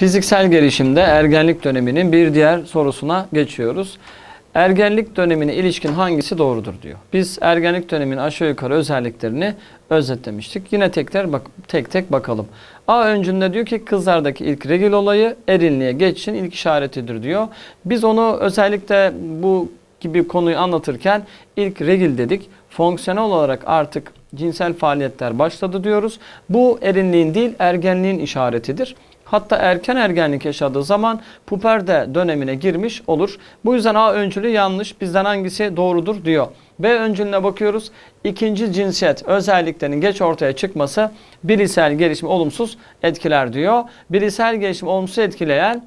Fiziksel gelişimde ergenlik döneminin bir diğer sorusuna geçiyoruz. Ergenlik dönemine ilişkin hangisi doğrudur diyor. Biz ergenlik döneminin aşağı yukarı özelliklerini özetlemiştik. Yine tekrar bak tek tek bakalım. A öncünde diyor ki kızlardaki ilk regil olayı erinliğe geçişin ilk işaretidir diyor. Biz onu özellikle bu gibi konuyu anlatırken ilk regil dedik. Fonksiyonel olarak artık cinsel faaliyetler başladı diyoruz. Bu erinliğin değil ergenliğin işaretidir. Hatta erken ergenlik yaşadığı zaman puperde dönemine girmiş olur. Bu yüzden A öncülü yanlış. Bizden hangisi doğrudur diyor. B öncülüne bakıyoruz. İkinci cinsiyet özelliklerinin geç ortaya çıkması bilişsel gelişimi olumsuz etkiler diyor. Bilişsel gelişimi olumsuz etkileyen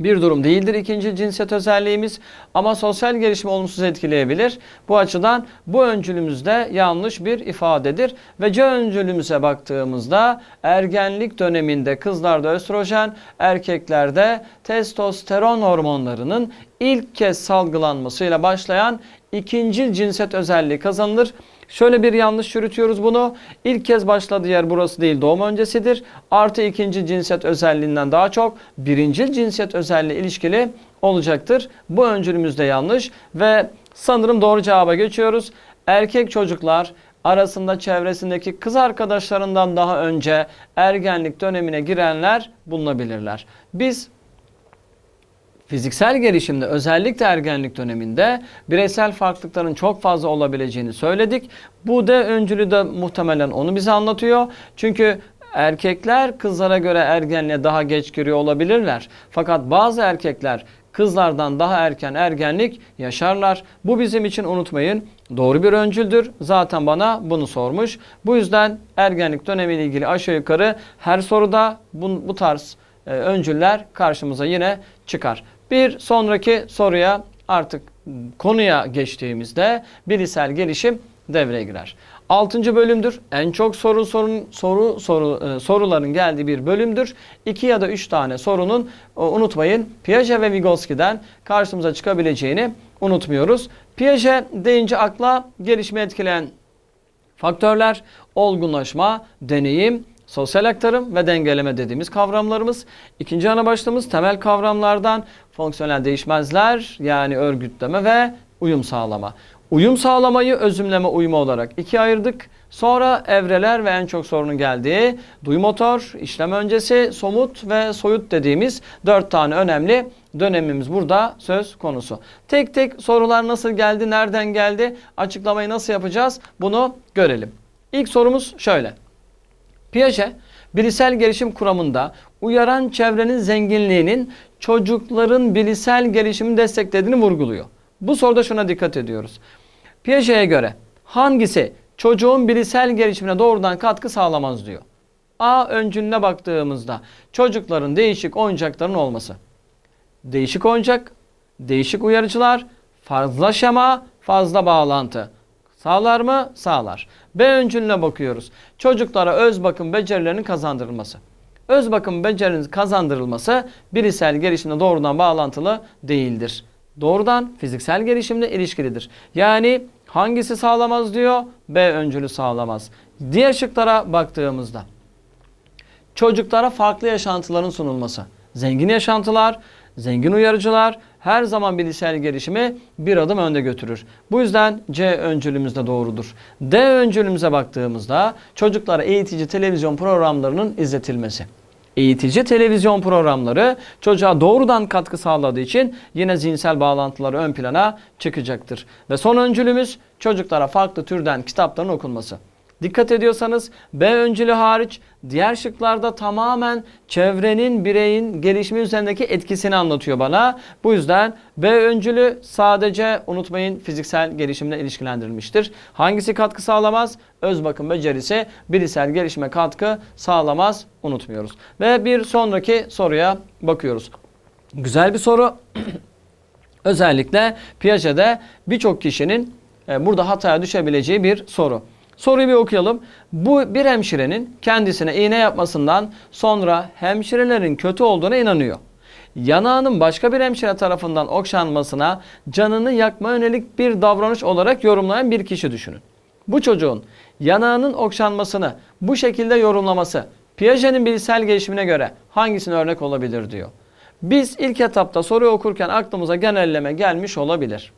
bir durum değildir ikinci cinsiyet özelliğimiz ama sosyal gelişimi olumsuz etkileyebilir. Bu açıdan bu öncülümüzde yanlış bir ifadedir. Ve C öncülümüze baktığımızda ergenlik döneminde kızlarda östrojen, erkeklerde testosteron hormonlarının ilk kez salgılanmasıyla başlayan ikinci cinsiyet özelliği kazanılır. Şöyle bir yanlış yürütüyoruz bunu. İlk kez başladığı yer burası değil doğum öncesidir. Artı ikinci cinsiyet özelliğinden daha çok birinci cinsiyet özelliği ilişkili olacaktır. Bu öncülümüz de yanlış ve sanırım doğru cevaba geçiyoruz. Erkek çocuklar arasında çevresindeki kız arkadaşlarından daha önce ergenlik dönemine girenler bulunabilirler. Biz Fiziksel gelişimde özellikle ergenlik döneminde bireysel farklılıkların çok fazla olabileceğini söyledik. Bu da öncülü de muhtemelen onu bize anlatıyor. Çünkü erkekler kızlara göre ergenliğe daha geç giriyor olabilirler. Fakat bazı erkekler kızlardan daha erken ergenlik yaşarlar. Bu bizim için unutmayın doğru bir öncüldür. Zaten bana bunu sormuş. Bu yüzden ergenlik dönemiyle ilgili aşağı yukarı her soruda bu, bu tarz e, öncüller karşımıza yine çıkar. Bir sonraki soruya artık konuya geçtiğimizde bilişsel gelişim devreye girer. Altıncı bölümdür. En çok soru sorun soru soru e, soruların geldiği bir bölümdür. İki ya da üç tane sorunun e, unutmayın Piaget ve Vygotsky'den karşımıza çıkabileceğini unutmuyoruz. Piaget deyince akla gelişme etkileyen faktörler olgunlaşma, deneyim, sosyal aktarım ve dengeleme dediğimiz kavramlarımız. İkinci ana başlığımız temel kavramlardan fonksiyonel değişmezler yani örgütleme ve uyum sağlama. Uyum sağlamayı özümleme uyumu olarak ikiye ayırdık. Sonra evreler ve en çok sorunun geldiği duy motor, işlem öncesi, somut ve soyut dediğimiz dört tane önemli dönemimiz burada söz konusu. Tek tek sorular nasıl geldi, nereden geldi, açıklamayı nasıl yapacağız bunu görelim. İlk sorumuz şöyle. Piaget, bilişsel gelişim kuramında uyaran çevrenin zenginliğinin çocukların bilişsel gelişimini desteklediğini vurguluyor. Bu soruda şuna dikkat ediyoruz. Piaget'e göre hangisi çocuğun bilişsel gelişimine doğrudan katkı sağlamaz diyor. A öncülüne baktığımızda çocukların değişik oyuncakların olması. Değişik oyuncak, değişik uyarıcılar, fazla şema, fazla bağlantı. Sağlar mı? Sağlar. B öncülüne bakıyoruz. Çocuklara öz bakım becerilerinin kazandırılması. Öz bakım becerinin kazandırılması bilişsel gelişimle doğrudan bağlantılı değildir. Doğrudan fiziksel gelişimle ilişkilidir. Yani hangisi sağlamaz diyor? B öncülü sağlamaz. Diğer şıklara baktığımızda çocuklara farklı yaşantıların sunulması. Zengin yaşantılar, zengin uyarıcılar her zaman bilişsel gelişimi bir adım önde götürür. Bu yüzden C öncülümüz de doğrudur. D öncülümüze baktığımızda çocuklara eğitici televizyon programlarının izletilmesi. Eğitici televizyon programları çocuğa doğrudan katkı sağladığı için yine zihinsel bağlantıları ön plana çıkacaktır. Ve son öncülümüz çocuklara farklı türden kitapların okunması. Dikkat ediyorsanız B öncülü hariç diğer şıklarda tamamen çevrenin bireyin gelişimi üzerindeki etkisini anlatıyor bana. Bu yüzden B öncülü sadece unutmayın fiziksel gelişimle ilişkilendirilmiştir. Hangisi katkı sağlamaz? Öz bakım becerisi bilişsel gelişime katkı sağlamaz unutmuyoruz. Ve bir sonraki soruya bakıyoruz. Güzel bir soru. Özellikle Piaget'de birçok kişinin e, burada hataya düşebileceği bir soru. Soruyu bir okuyalım. Bu bir hemşirenin kendisine iğne yapmasından sonra hemşirelerin kötü olduğuna inanıyor. Yanağının başka bir hemşire tarafından okşanmasına canını yakma yönelik bir davranış olarak yorumlayan bir kişi düşünün. Bu çocuğun yanağının okşanmasını bu şekilde yorumlaması Piaget'in bilişsel gelişimine göre hangisine örnek olabilir diyor. Biz ilk etapta soruyu okurken aklımıza genelleme gelmiş olabilir.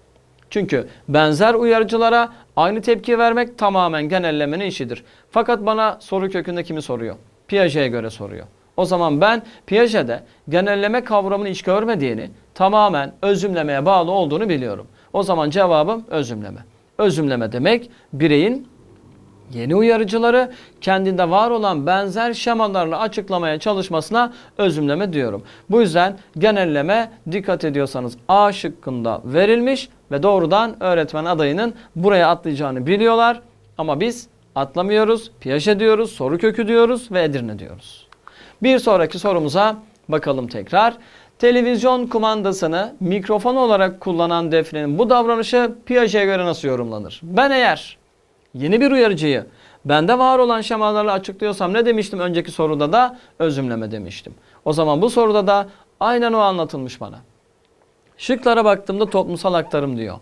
Çünkü benzer uyarıcılara aynı tepki vermek tamamen genellemenin işidir. Fakat bana soru kökünde kimi soruyor? Piaget'e göre soruyor. O zaman ben Piaget'de genelleme kavramını hiç görmediğini, tamamen özümlemeye bağlı olduğunu biliyorum. O zaman cevabım özümleme. Özümleme demek bireyin yeni uyarıcıları kendinde var olan benzer şemalarla açıklamaya çalışmasına özümleme diyorum. Bu yüzden genelleme dikkat ediyorsanız A şıkkında verilmiş ve doğrudan öğretmen adayının buraya atlayacağını biliyorlar. Ama biz atlamıyoruz, Piaget diyoruz, soru kökü diyoruz ve Edirne diyoruz. Bir sonraki sorumuza bakalım tekrar. Televizyon kumandasını mikrofon olarak kullanan Defne'nin bu davranışı Piaget'e göre nasıl yorumlanır? Ben eğer yeni bir uyarıcıyı bende var olan şemalarla açıklıyorsam ne demiştim önceki soruda da özümleme demiştim. O zaman bu soruda da aynen o anlatılmış bana. Şıklara baktığımda toplumsal aktarım diyor.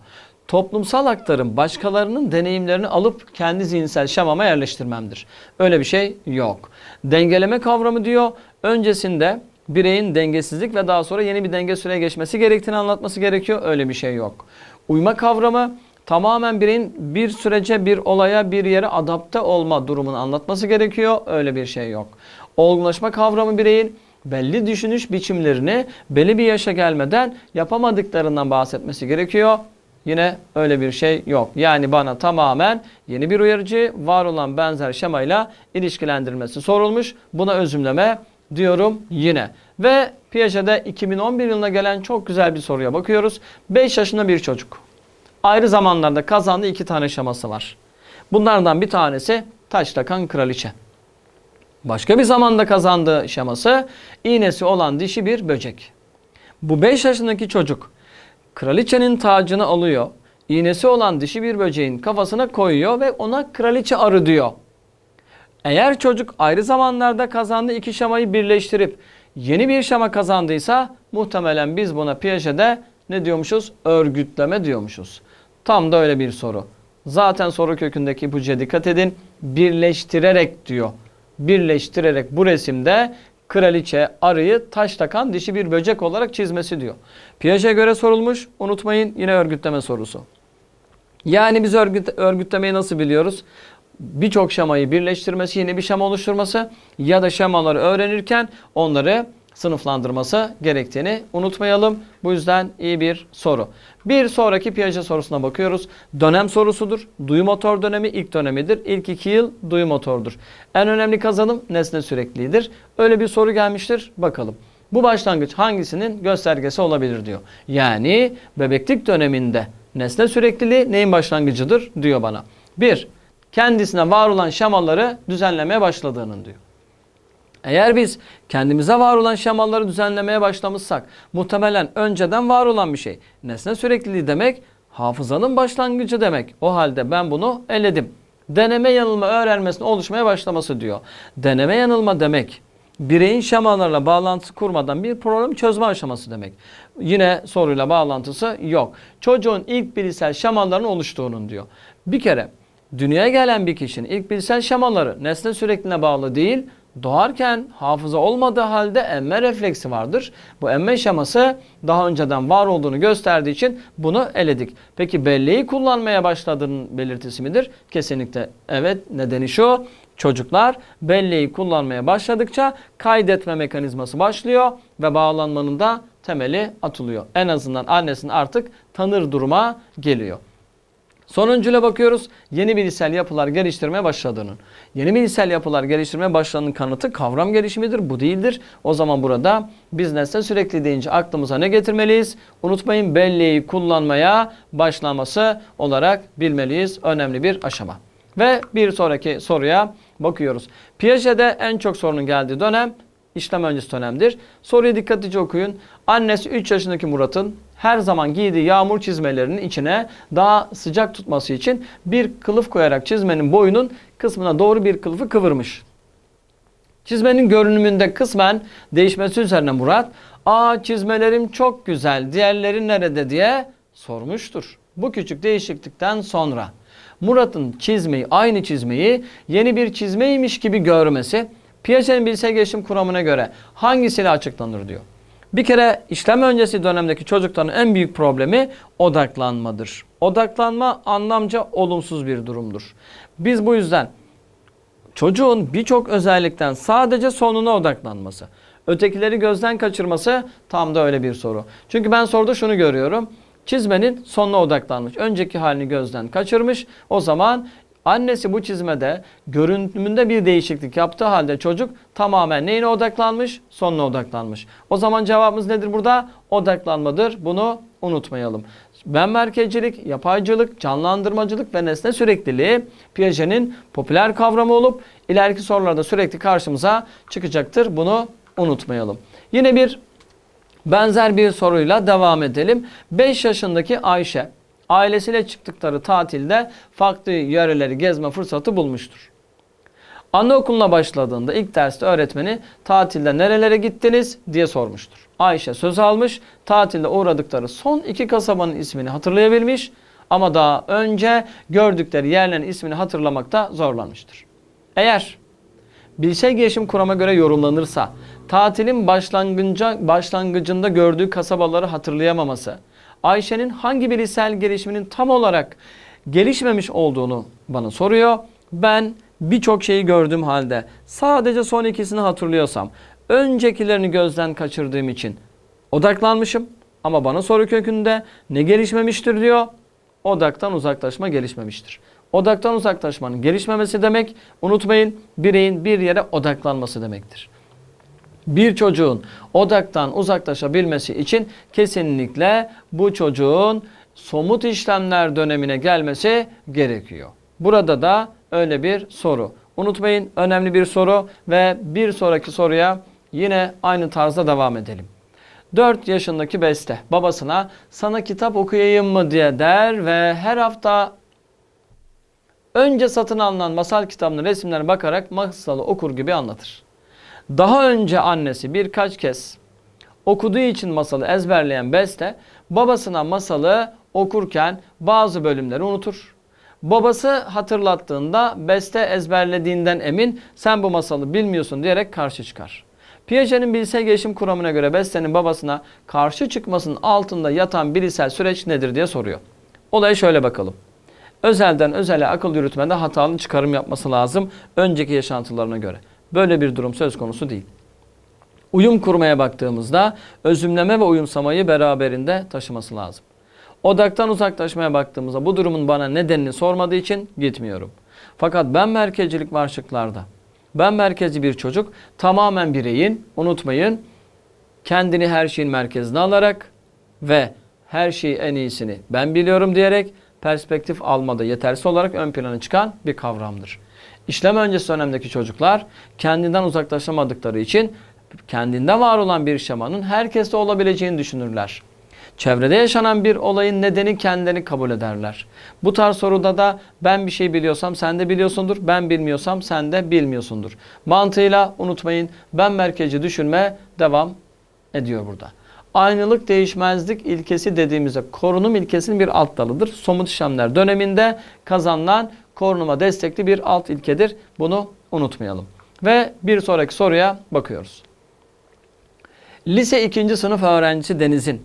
Toplumsal aktarım başkalarının deneyimlerini alıp kendi zihinsel şemama yerleştirmemdir. Öyle bir şey yok. Dengeleme kavramı diyor. Öncesinde bireyin dengesizlik ve daha sonra yeni bir denge süreye geçmesi gerektiğini anlatması gerekiyor. Öyle bir şey yok. Uyma kavramı tamamen bireyin bir sürece, bir olaya, bir yere adapte olma durumunu anlatması gerekiyor. Öyle bir şey yok. Olgunlaşma kavramı bireyin belli düşünüş biçimlerini belli bir yaşa gelmeden yapamadıklarından bahsetmesi gerekiyor. Yine öyle bir şey yok. Yani bana tamamen yeni bir uyarıcı var olan benzer şemayla ilişkilendirmesi sorulmuş. Buna özümleme diyorum yine. Ve Piaget'de 2011 yılına gelen çok güzel bir soruya bakıyoruz. 5 yaşında bir çocuk. Ayrı zamanlarda kazandığı iki tane şeması var. Bunlardan bir tanesi taç kraliçe. Başka bir zamanda kazandığı şeması iğnesi olan dişi bir böcek. Bu 5 yaşındaki çocuk kraliçenin tacını alıyor. İğnesi olan dişi bir böceğin kafasına koyuyor ve ona kraliçe arı diyor. Eğer çocuk ayrı zamanlarda kazandığı iki şamayı birleştirip yeni bir şama kazandıysa muhtemelen biz buna Piaget'de ne diyormuşuz? Örgütleme diyormuşuz. Tam da öyle bir soru. Zaten soru kökündeki ipucuya dikkat edin. Birleştirerek diyor. Birleştirerek bu resimde kraliçe arıyı taş takan dişi bir böcek olarak çizmesi diyor. Piaget'e göre sorulmuş. Unutmayın yine örgütleme sorusu. Yani biz örgüt, örgütlemeyi nasıl biliyoruz? Birçok şemayı birleştirmesi, yeni bir şema oluşturması ya da şemaları öğrenirken onları sınıflandırması gerektiğini unutmayalım. Bu yüzden iyi bir soru. Bir sonraki Piaget sorusuna bakıyoruz. Dönem sorusudur. Duyu motor dönemi ilk dönemidir. İlk iki yıl duyu motordur. En önemli kazanım nesne sürekliliğidir. Öyle bir soru gelmiştir. Bakalım. Bu başlangıç hangisinin göstergesi olabilir diyor. Yani bebeklik döneminde nesne sürekliliği neyin başlangıcıdır diyor bana. Bir, kendisine var olan şemaları düzenlemeye başladığının diyor. Eğer biz kendimize var olan şemaları düzenlemeye başlamışsak muhtemelen önceden var olan bir şey. Nesne sürekliliği demek hafızanın başlangıcı demek. O halde ben bunu eledim. Deneme yanılma öğrenmesinin oluşmaya başlaması diyor. Deneme yanılma demek bireyin şemalarla bağlantısı kurmadan bir problem çözme aşaması demek. Yine soruyla bağlantısı yok. Çocuğun ilk bilişsel şemalarının oluştuğunun diyor. Bir kere dünyaya gelen bir kişinin ilk bilişsel şemaları nesne sürekliliğine bağlı değil, doğarken hafıza olmadığı halde emme refleksi vardır. Bu emme şeması daha önceden var olduğunu gösterdiği için bunu eledik. Peki belleği kullanmaya başladığının belirtisi midir? Kesinlikle evet. Nedeni şu. Çocuklar belleği kullanmaya başladıkça kaydetme mekanizması başlıyor ve bağlanmanın da temeli atılıyor. En azından annesinin artık tanır duruma geliyor. Sonuncuyla bakıyoruz. Yeni bilişsel yapılar geliştirmeye başladığının. Yeni bilişsel yapılar geliştirmeye başladığının kanıtı kavram gelişimidir. Bu değildir. O zaman burada biz nesne sürekli deyince aklımıza ne getirmeliyiz? Unutmayın belleği kullanmaya başlaması olarak bilmeliyiz. Önemli bir aşama. Ve bir sonraki soruya bakıyoruz. Piaget'de en çok sorunun geldiği dönem işlem öncesi dönemdir. Soruyu dikkatlice okuyun. Annesi 3 yaşındaki Murat'ın her zaman giydiği yağmur çizmelerinin içine daha sıcak tutması için bir kılıf koyarak çizmenin boyunun kısmına doğru bir kılıfı kıvırmış. Çizmenin görünümünde kısmen değişmesi üzerine Murat, ''Aa çizmelerim çok güzel, diğerleri nerede?'' diye sormuştur. Bu küçük değişiklikten sonra Murat'ın çizmeyi, aynı çizmeyi yeni bir çizmeymiş gibi görmesi Piaget'in bilgisayar gelişim kuramına göre hangisiyle açıklanır diyor. Bir kere işlem öncesi dönemdeki çocukların en büyük problemi odaklanmadır. Odaklanma anlamca olumsuz bir durumdur. Biz bu yüzden çocuğun birçok özellikten sadece sonuna odaklanması, ötekileri gözden kaçırması tam da öyle bir soru. Çünkü ben soruda şunu görüyorum. Çizmenin sonuna odaklanmış. Önceki halini gözden kaçırmış. O zaman annesi bu çizmede görünümünde bir değişiklik yaptığı halde çocuk tamamen neyine odaklanmış? Sonuna odaklanmış. O zaman cevabımız nedir burada? Odaklanmadır. Bunu unutmayalım. Ben merkezcilik, yapaycılık, canlandırmacılık ve nesne sürekliliği Piaget'in popüler kavramı olup ileriki sorularda sürekli karşımıza çıkacaktır. Bunu unutmayalım. Yine bir benzer bir soruyla devam edelim. 5 yaşındaki Ayşe ailesiyle çıktıkları tatilde farklı yöreleri gezme fırsatı bulmuştur. Anaokuluna başladığında ilk derste öğretmeni tatilde nerelere gittiniz diye sormuştur. Ayşe söz almış, tatilde uğradıkları son iki kasabanın ismini hatırlayabilmiş ama daha önce gördükleri yerlerin ismini hatırlamakta zorlanmıştır. Eğer bilişsel gelişim kurama göre yorumlanırsa tatilin başlangıcında, gördüğü kasabaları hatırlayamaması, Ayşe'nin hangi bilişsel gelişiminin tam olarak gelişmemiş olduğunu bana soruyor. Ben birçok şeyi gördüğüm halde sadece son ikisini hatırlıyorsam öncekilerini gözden kaçırdığım için odaklanmışım ama bana soru kökünde ne gelişmemiştir diyor. Odaktan uzaklaşma gelişmemiştir. Odaktan uzaklaşmanın gelişmemesi demek unutmayın bireyin bir yere odaklanması demektir. Bir çocuğun odaktan uzaklaşabilmesi için kesinlikle bu çocuğun somut işlemler dönemine gelmesi gerekiyor. Burada da öyle bir soru. Unutmayın önemli bir soru ve bir sonraki soruya yine aynı tarzda devam edelim. 4 yaşındaki Beste babasına sana kitap okuyayım mı diye der ve her hafta önce satın alınan masal kitabının resimlerine bakarak masalı okur gibi anlatır. Daha önce annesi birkaç kez okuduğu için masalı ezberleyen Beste babasına masalı okurken bazı bölümleri unutur. Babası hatırlattığında Beste ezberlediğinden emin sen bu masalı bilmiyorsun diyerek karşı çıkar. Piaget'in bilişsel gelişim kuramına göre Beste'nin babasına karşı çıkmasının altında yatan bilişsel süreç nedir diye soruyor. Olaya şöyle bakalım. Özelden özele akıl yürütmede hatalı çıkarım yapması lazım önceki yaşantılarına göre. Böyle bir durum söz konusu değil. Uyum kurmaya baktığımızda özümleme ve uyumsamayı beraberinde taşıması lazım. Odaktan uzaklaşmaya baktığımızda bu durumun bana nedenini sormadığı için gitmiyorum. Fakat ben merkezcilik var şıklarda. Ben merkezci bir çocuk tamamen bireyin, unutmayın, kendini her şeyin merkezine alarak ve her şeyi en iyisini ben biliyorum diyerek perspektif almada yetersiz olarak ön plana çıkan bir kavramdır. İşlem öncesi dönemdeki çocuklar kendinden uzaklaşamadıkları için kendinde var olan bir şemanın herkeste olabileceğini düşünürler. Çevrede yaşanan bir olayın nedeni kendilerini kabul ederler. Bu tarz soruda da ben bir şey biliyorsam sen de biliyorsundur, ben bilmiyorsam sen de bilmiyorsundur. Mantığıyla unutmayın ben merkezi düşünme devam ediyor burada. Aynılık değişmezlik ilkesi dediğimizde korunum ilkesinin bir alt dalıdır. Somut işlemler döneminde kazanılan korunuma destekli bir alt ilkedir. Bunu unutmayalım. Ve bir sonraki soruya bakıyoruz. Lise 2. sınıf öğrencisi Deniz'in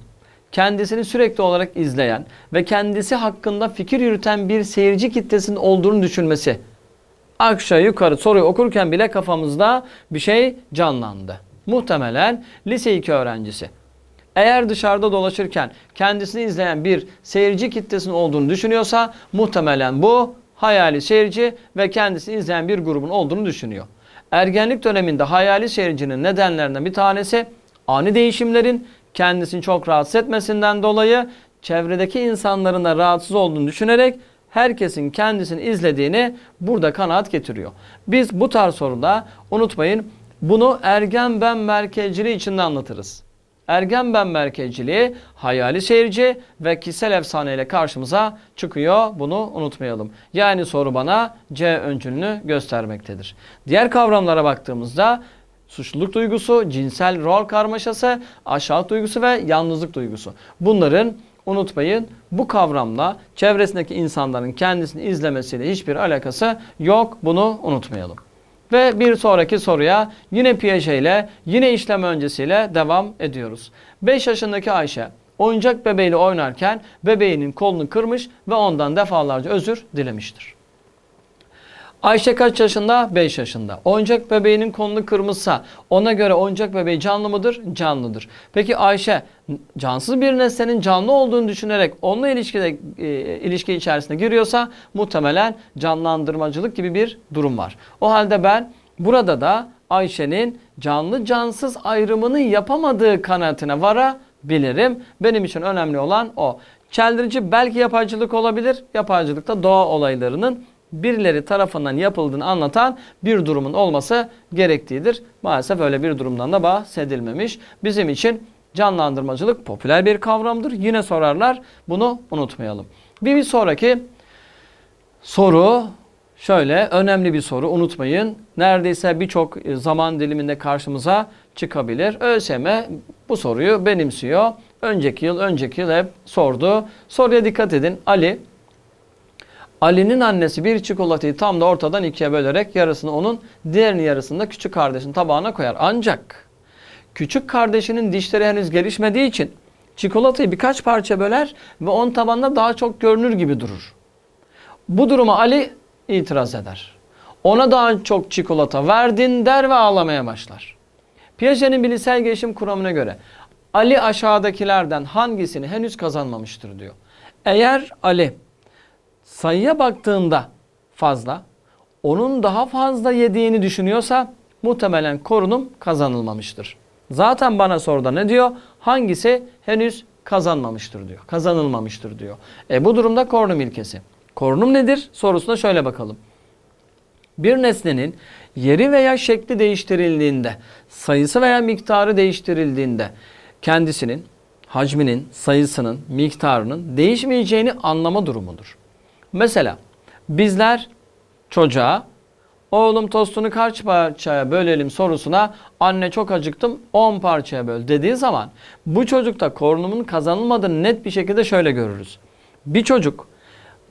kendisini sürekli olarak izleyen ve kendisi hakkında fikir yürüten bir seyirci kitlesinin olduğunu düşünmesi. Aşağı yukarı soruyu okurken bile kafamızda bir şey canlandı. Muhtemelen lise 2 öğrencisi. Eğer dışarıda dolaşırken kendisini izleyen bir seyirci kitlesinin olduğunu düşünüyorsa muhtemelen bu hayali seyirci ve kendisini izleyen bir grubun olduğunu düşünüyor. Ergenlik döneminde hayali seyircinin nedenlerinden bir tanesi ani değişimlerin kendisini çok rahatsız etmesinden dolayı çevredeki insanların da rahatsız olduğunu düşünerek herkesin kendisini izlediğini burada kanaat getiriyor. Biz bu tarz soruda unutmayın bunu ergen ben merkezciliği içinde anlatırız. Ergen ben merkezciliği hayali seyirci ve kişisel efsane ile karşımıza çıkıyor. Bunu unutmayalım. Yani soru bana C öncülünü göstermektedir. Diğer kavramlara baktığımızda suçluluk duygusu, cinsel rol karmaşası, aşağılık duygusu ve yalnızlık duygusu. Bunların unutmayın bu kavramla çevresindeki insanların kendisini izlemesiyle hiçbir alakası yok. Bunu unutmayalım. Ve bir sonraki soruya yine Piaget ile yine işlem öncesiyle devam ediyoruz. 5 yaşındaki Ayşe oyuncak bebeğiyle oynarken bebeğinin kolunu kırmış ve ondan defalarca özür dilemiştir. Ayşe kaç yaşında? 5 yaşında. Oyuncak bebeğinin kolunu kırmışsa ona göre oyuncak bebeği canlı mıdır? Canlıdır. Peki Ayşe cansız bir nesnenin canlı olduğunu düşünerek onunla ilişkide e, ilişki içerisine giriyorsa muhtemelen canlandırmacılık gibi bir durum var. O halde ben burada da Ayşe'nin canlı cansız ayrımını yapamadığı kanaatine varabilirim. Benim için önemli olan o. Çeldirici belki yapaycılık olabilir. Yapaycılıkta doğa olaylarının birileri tarafından yapıldığını anlatan bir durumun olması gerektiğidir. Maalesef öyle bir durumdan da bahsedilmemiş. Bizim için canlandırmacılık popüler bir kavramdır. Yine sorarlar. Bunu unutmayalım. Bir, bir sonraki soru şöyle önemli bir soru unutmayın. Neredeyse birçok zaman diliminde karşımıza çıkabilir. ÖSYM bu soruyu benimsiyor. Önceki yıl, önceki yıl hep sordu. Soruya dikkat edin. Ali Ali'nin annesi bir çikolatayı tam da ortadan ikiye bölerek yarısını onun, diğerini yarısını da küçük kardeşin tabağına koyar. Ancak küçük kardeşinin dişleri henüz gelişmediği için çikolatayı birkaç parça böler ve onun tabanında daha çok görünür gibi durur. Bu duruma Ali itiraz eder. Ona daha çok çikolata verdin der ve ağlamaya başlar. Piaget'in bilişsel gelişim kuramına göre Ali aşağıdakilerden hangisini henüz kazanmamıştır diyor. Eğer Ali sayıya baktığında fazla, onun daha fazla yediğini düşünüyorsa muhtemelen korunum kazanılmamıştır. Zaten bana soruda ne diyor? Hangisi henüz kazanmamıştır diyor. Kazanılmamıştır diyor. E bu durumda korunum ilkesi. Korunum nedir? Sorusuna şöyle bakalım. Bir nesnenin yeri veya şekli değiştirildiğinde, sayısı veya miktarı değiştirildiğinde kendisinin, hacminin, sayısının, miktarının değişmeyeceğini anlama durumudur. Mesela bizler çocuğa oğlum tostunu kaç parçaya bölelim sorusuna anne çok acıktım 10 parçaya böl dediği zaman bu çocukta korunumun kazanılmadığını net bir şekilde şöyle görürüz. Bir çocuk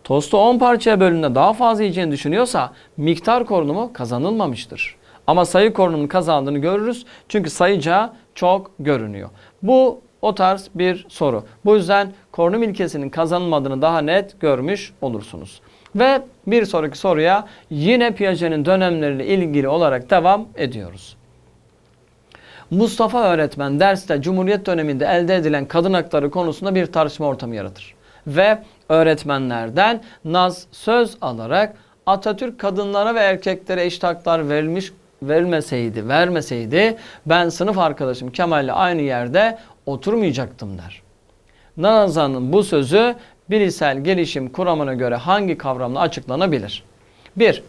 tostu 10 parçaya bölündüğünde daha fazla yiyeceğini düşünüyorsa miktar korunumu kazanılmamıştır. Ama sayı korunumunun kazandığını görürüz. Çünkü sayıca çok görünüyor. Bu o tarz bir soru. Bu yüzden korunum ilkesinin kazanılmadığını daha net görmüş olursunuz. Ve bir sonraki soruya yine Piaget'in dönemleriyle ilgili olarak devam ediyoruz. Mustafa öğretmen derste Cumhuriyet döneminde elde edilen kadın hakları konusunda bir tartışma ortamı yaratır. Ve öğretmenlerden naz söz alarak Atatürk kadınlara ve erkeklere eşit haklar verilmiş verilmeseydi, vermeseydi ben sınıf arkadaşım Kemal'le aynı yerde oturmayacaktım der. Nazan'ın bu sözü bilişsel gelişim kuramına göre hangi kavramla açıklanabilir? 1.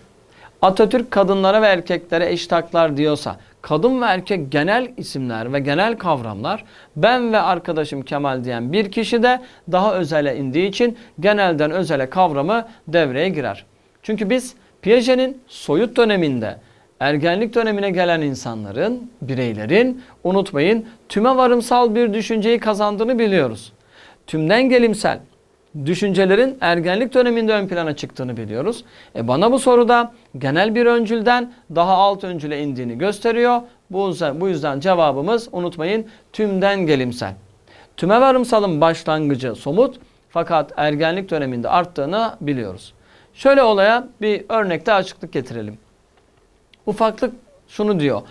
Atatürk kadınlara ve erkeklere eşit haklar diyorsa kadın ve erkek genel isimler ve genel kavramlar ben ve arkadaşım Kemal diyen bir kişi de daha özele indiği için genelden özele kavramı devreye girer. Çünkü biz Piaget'in soyut döneminde ergenlik dönemine gelen insanların, bireylerin unutmayın tüme varımsal bir düşünceyi kazandığını biliyoruz. Tümden gelimsel düşüncelerin ergenlik döneminde ön plana çıktığını biliyoruz. E bana bu soruda genel bir öncülden daha alt öncüle indiğini gösteriyor. Bu bu yüzden cevabımız unutmayın tümden gelimsel. Tüme varımsalın başlangıcı somut fakat ergenlik döneminde arttığını biliyoruz. Şöyle olaya bir örnekte açıklık getirelim. Ufaklık şunu diyor.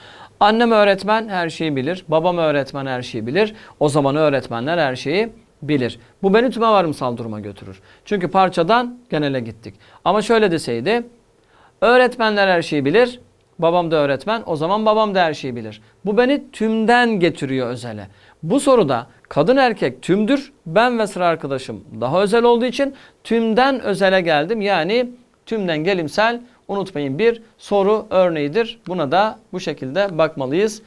Annem öğretmen her şeyi bilir. Babam öğretmen her şeyi bilir. O zaman öğretmenler her şeyi bilir. Bu beni tüme varımsal duruma götürür. Çünkü parçadan genele gittik. Ama şöyle deseydi. Öğretmenler her şeyi bilir. Babam da öğretmen. O zaman babam da her şeyi bilir. Bu beni tümden getiriyor özele. Bu soruda kadın erkek tümdür. Ben ve sıra arkadaşım daha özel olduğu için tümden özele geldim. Yani tümden gelimsel unutmayın bir soru örneğidir. Buna da bu şekilde bakmalıyız.